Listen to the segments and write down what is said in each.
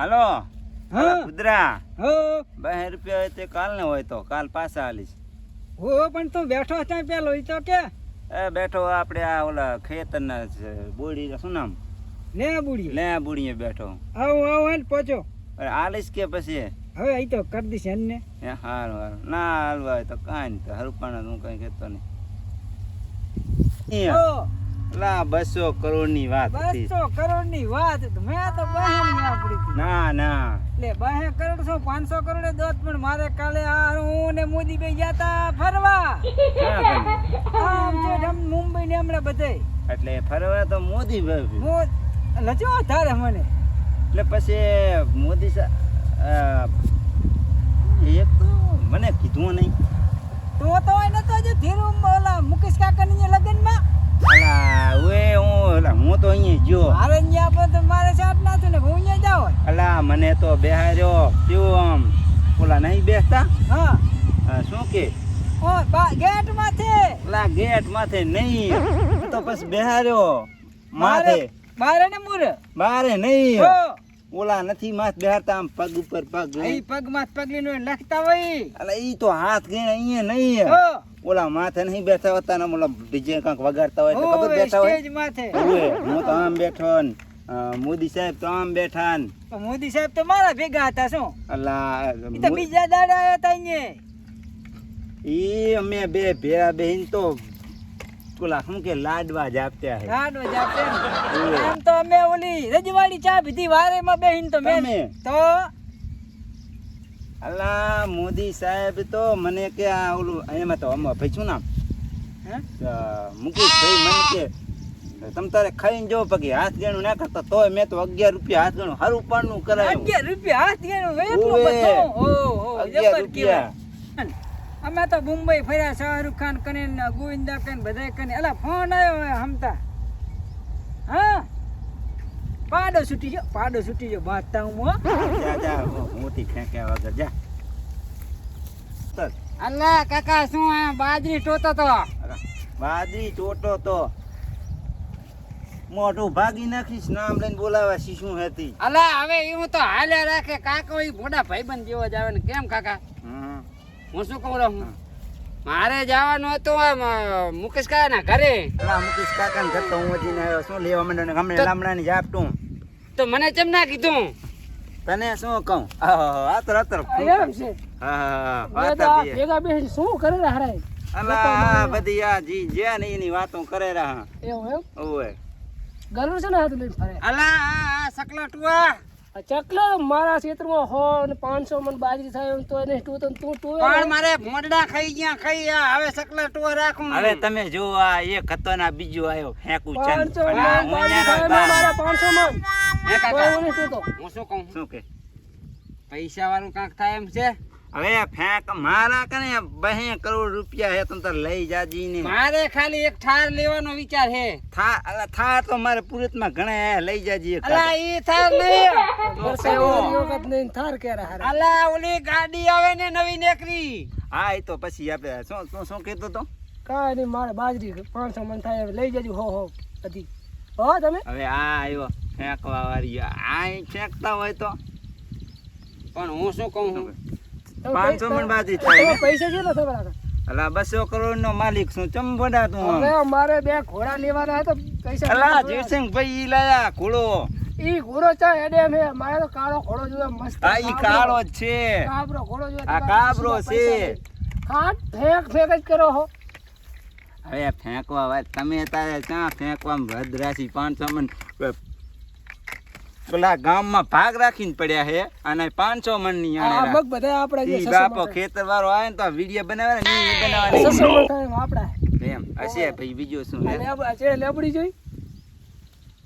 હાલો? કુદરા હો. બે રૂપિયા હોય તે કાલ ને હોય તો કાલ પાછા આલીશ હો પણ તું બેઠો ત્યાં પેલો ઈ તો કે? એ બેઠો આપણે આ ઓલા ખેતરના જ બોડી શું નામ? લે બુડી. લે બુડીએ બેઠો. આવું આવું હે પહોંચો. આલીશ કે પછી? હવે આઈ તો કરી દઈશ એને હારું હારું ના હાલવા હોય તો કાંઈ નહીં તો હરપાણા હું કઈ કહેતો નહીં. લા બસો કરોડની વાત બસો કરોડની વાત મેં તો બહેન આપડી ના ના. એટલે બાહે કરોડ છો પાંચસો કરોડ દોત પણ મારે કાલે આ હું ને મોદી બે ગયા તા ફરવા. આમ છે મુંબઈ ને હમણાં બધે. એટલે ફરવા તો મોદી ભાઈ લજો તારે મને. એટલે પછી મોદી સા એક તો મને કીધું નહીં. તો તો એને તો જે ધીરુ ઓલા મુકેશ કાકા ની લગનમાં અલા ઓએ હું અલા હું તો અહીંયા જો મારે અહીંયા પર તો મારે સાથ ના થયું ને હું અહીંયા જાવ અલા મને તો બેહાર્યો. કેવું આમ ઓલા નહીં બેસતા? હા. શું કે? ઓ ગેટ માથે ઓલા ગેટ માથે નહીં. તો પછી બેહાર્યો. માથે. બારે ને મુર. બારે નહીં. હો. ઓલા નથી માથ બેહારતા આમ પગ ઉપર પગ અહીં પગ માથ પગલી નો લખતા હોય અલા ઈ તો હાથ ગણે અહીંયા નહીં હો. ઓલા માથે નહીં બેઠા હોતા ને ઓલા ડીજે કાંક વગાડતા હોય તો ખબર બેઠા હોય? સ્ટેજ માથે. હું તો આમ બેઠો ને મોદી સાહેબ તો આમ બેઠા ને. મોદી સાહેબ તો મારા ભેગા હતા શું? અલા તો બીજા દાડા આયા હતા અહીંયા. ઈ અમે બે ભેગા બેહીન તો ઓલા શું કે લાડવા જ હે. લાડવા જાપે એમ. તો અમે ઓલી રજવાડી ચા પીધી વારે માં બેહીન તો મેં તો અલા મોદી સાહેબ તો મને કે આ ઓલું એમાં તો અમે ભાઈ શું નામ? મુકેશભાઈ મને કે તમ તારે ખાઈને જો પગે હાથ ગણું ના કરતા તોય મેં તો અગિયાર રૂપિયા હાથ ગણું. હારું પાણનું કરાયું. અગિયાર રૂપિયા હાથ ગણું એટલું. બધું. અગિયાર રૂપિયા. અમે તો મુંબઈ ફર્યા શાહરુખ ખાન કને ગોવિંદા કને બધાય કને. અલા ફોન આવ્યો હોય હમતા. હા? પાડો છૂટી ગયો પાડો છૂટી ગયો. બાંધતા હું હો. જા જા મોટી ખેંક્યા વગર જા. અલ્લા કાકા શું આ બાજરી ટોતો તો? બાજરી ટોટો તો. મોઢું ભાગી નાખીશ નામ લઈને બોલાવા શીશું હતી? અલા હવે એવું તો હાલ્યા રાખે. કાકો એ મોટા ભાઈબંધ જેવો જ આવે ને. કેમ કાકા. હું શું કહું રહું મારે જવાનું હતું આમ મુકેશ કાકા ના ઘરે. પેલા મુકેશ કાકા ને ઘરતો હું હજી આવ્યો શું લેવા માંડ્યો ને ગમે તો- જાપ તું તો મને કેમ ના કીધું? તને શું કહું? આ તો આતર એમ છે. હા હા હા. ભેગા બેસી શું કરે હરાય અલા બધી આ જી જે ને એની વાતો કરે રહા એવું એમ? ઓય ગલું છે ને હાથ લઈ ફરે. અલા આ આ સકલા ટુઆ. ચકલો મારા ક્ષેત્રમાં હો ને પાંચસો મન બાજરી થાય તો એને તું તો તું પણ મારે મોડડા ખાઈ ગયા ખાઈ ગયા. હવે ચકલા ટુઆ રાખું હવે તમે જો આ એક હતો ને બીજો આવ્યો ફેંકું બા. મારા પાંચસો મન હું શું કહું? શું કે? પૈસા વાળું કાંક થાય એમ છે? હવે ફેંક મારા કને બે કરોડ રૂપિયા હે તમ તાર લઈ જાજી ને. મારે ખાલી એક ઠાર લેવાનો વિચાર હે. થા અલા થા તો મારે પુરતમાં ઘણા હે લઈ જાજી અલા ઈ થાર નહીં. વખત નહીં થાર ક્યારે હારે? અલા ઓલી ગાડી આવે ને નવી નેકરી. હા એ તો પછી આપણે શું શું શું કહેતો તો? કાઈ નહીં મારે બાજરી પાંચસો મન થાય લઈ જજો હો હો બધી. હો તમે? હવે આ આવ્યો ફેંકવા વાળી આ ફેંકતા હોય તો. પણ હું શું કહું? પાંચસો મણ બાજરી થાય પૈસા છે ને રાખે અલા બસો કરોડ નો માલિક શું ચમ બોડા તું અમારે મારે બે ઘોડા લેવાના હતા પૈસા અલા જીવસિંહ ભાઈ ઈ લાયા ઘોડો. ઈ ઘોડો ચા હેડે મે મારે તો કાળો ઘોડો જોઈએ મસ્ત આ ઈ કાળો છે. કાબરો ઘોડો જોઈએ આ કાબરો છે. ખાટ ફેંક ફેંક જ કરો હો. હવે ફેંકવા વાત તમે તારે ક્યાં ફેંકવા ભદ્રાસી પાંચસો મણ પેલા ગામમાં ભાગ રાખીને પડ્યા છે અને પાંચસો મણની આ બધા સસો બાપો ખેતર વાળો આવે ને તો વીડિયો બનાવે ને બનાવવાની મણ એમ હશે ભાઈ બીજું શું લેબડી જોઈ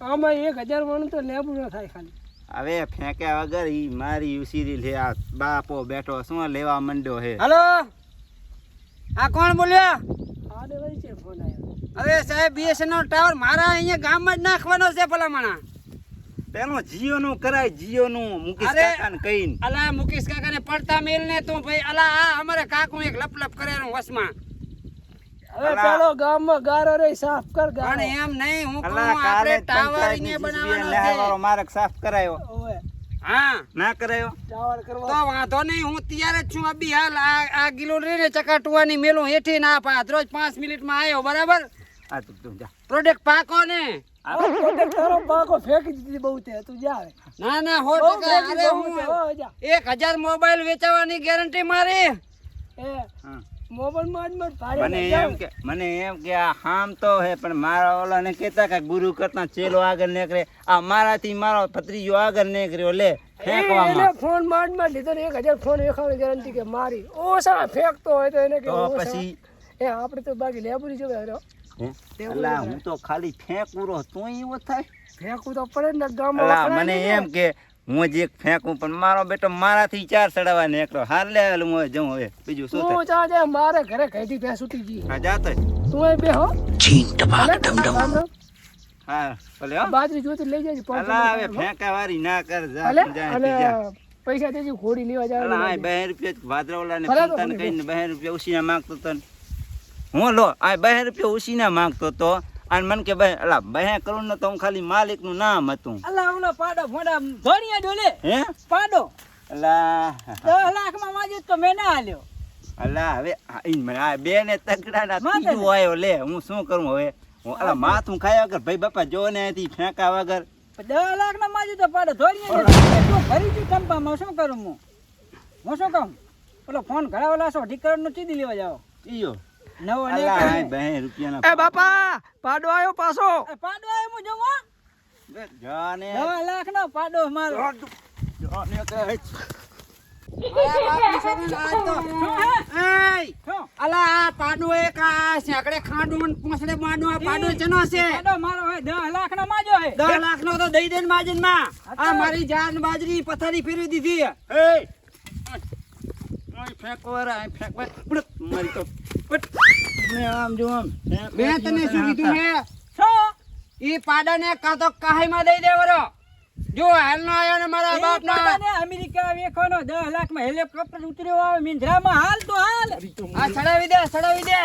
આમાં એક હજાર મણ તો લેબડું થાય ખાલી. હવે ફેંક્યા વગર ઈ મારી ઉસીરી લે આ બાપો બેઠો શું લેવા માંડ્યો હે હલો? આ કોણ બોલ્યા? હવે સાહેબ બીએસએનએલ ટાવર મારા અહીંયા ગામમાં જ નાખવાનો છે ભલામણા. પેલો જીઓ નું કરાય જીઓ નું મુકેશ કાકા ને કહીને. અલા મુકેશ કાકાને પડતા મેલ ને તું ભાઈ અલા આ અમારે કાકુ એક લપ લપ કરે વસમાં. હવે. પેલો ગામમાં ગારો રે સાફ કર પણ એમ નહીં હું કહું આપણે ટાવર ને બનાવવાનો છે. માર્ગ સાફ કરાયો. હા. ના કરાયો? ચાવર તો વાંધો નહીં હું તૈયાર જ છું. અભી હાલ આ આ ગિલો ને ચકાટવાની મેલું હેઠી ના પાત. રોજ પાંચ મિનિટમાં આવ્યો બરાબર? આ તું જા. પ્રોડક્ટ પાકો ને. ના ના હો એક હજાર મોબાઈલ વેચાવાની ગેરંટી મારી. મને એમ કે મને એમ કે આ હામ તો હે પણ મારા ઓલાને કેતા કે ગુરુ કરતા ચેલો આગળ નીકળે. આ મારાથી મારો ભત્રીજો આગળ નીકળ્યો લે ફોનમાં માં લીધો ને એક હજાર ફોન વેખાવાની ગેરંટી કે મારી. ઓછા ફેંકતો હોય તો એને કે પછી? એ આપણે તો બાકી લેબુરી જોવે? અલા હું તો ખાલી ફેંકું રહો તું એવો થાય ફેંકવું તો પડે ને ગામ અલા મને એમ કે હું જે ફેંકું પણ મારો બેટો મારાથી ચાર ચડાવવા નીકળ્યો હાર લે હું જઉં હવે. બીજું શું તું જા જા મારે ઘરે કઈથી બે ઉઠી ગઈ. હા હા જાતો તું અહીં બે હો. ભલે, રામ રામ. હા ભલે હો. બાજરી જોતી લઈ જાય પાંચસો અલા હવે ફેંકા વારી ના કર જા જા પૈસા દેજે ઘોડી લેવા જાવ અલા આ બે રૂપિયા વાદરા ઓલાને ભલે તો ફૂંકતાને કહીને બે રૂપિયા ઉસીના માંગતો તને. હું લો આ બે રૂપિયા ઉછીના માંગતો હતો અને મને કે ભાઈ અલા બે કરોડ નો તો હું ખાલી માલિકનું નામ હતું. અલા ઓલો પાડો ફોડા ધોળિયા ડોલે. હે? પાડો. અલા. દસ લાખમાં માજી તો મેં ના હાલ્યો અલા હવે આ ઈ મને આ બે ને તકડા ના ત્રીજું આવ્યો લે હું શું કરું હવે? હું અલા માથું ખાયા વગર ભાઈ બાપા જો ને અહીંથી ફેંકા વગર. દસ લાખ ના માજી તો પાડો ધોળિયા ભરી ગયું ટંપામાં શું કરું હું? હું શું કહું? પેલો ફોન ઘડાવેલા છો ઢીકરણનું ચીધી લેવા જાઓ. ઈયો. રૂપિયાના એ બાપા પાડો આવ્યો પાછો. પાડો આવ્યો હું જમવા જા લાખ નો પાડો મારો. જો કહે. મારા બાપની છોકરીને આજ તો. એય! શું? અલા પાડો એક આ સેંકડે ખાંડું ને પૂંછડે માંડું આ પાડો ચનો છે? પાડો મારો હે દસ લાખ નો માજો હે. દસ લાખ નો તો દઈ દે માજનમાં આ મારી જાન બાજરી પથારી ફેરવી દીધી એ ફેંકવા ફેંકો વાળા, અહીં ફેંક વાળા. ઉડત, મારી તો ને આમ જો આમ. મેં તને શું કીધું હે શું ઈ પાડાને કાં તો કાહીમાં દઈ દેવરો જો હાલનો આયો ને મારા બાપના. અમેરિકા વેખવાનો દસ લાખમાં હેલિકોપ્ટર ઉતર્યો આવે મિંજરામાં હાલ તો હાલ. આ ચડાવી દે ચડાવી દે.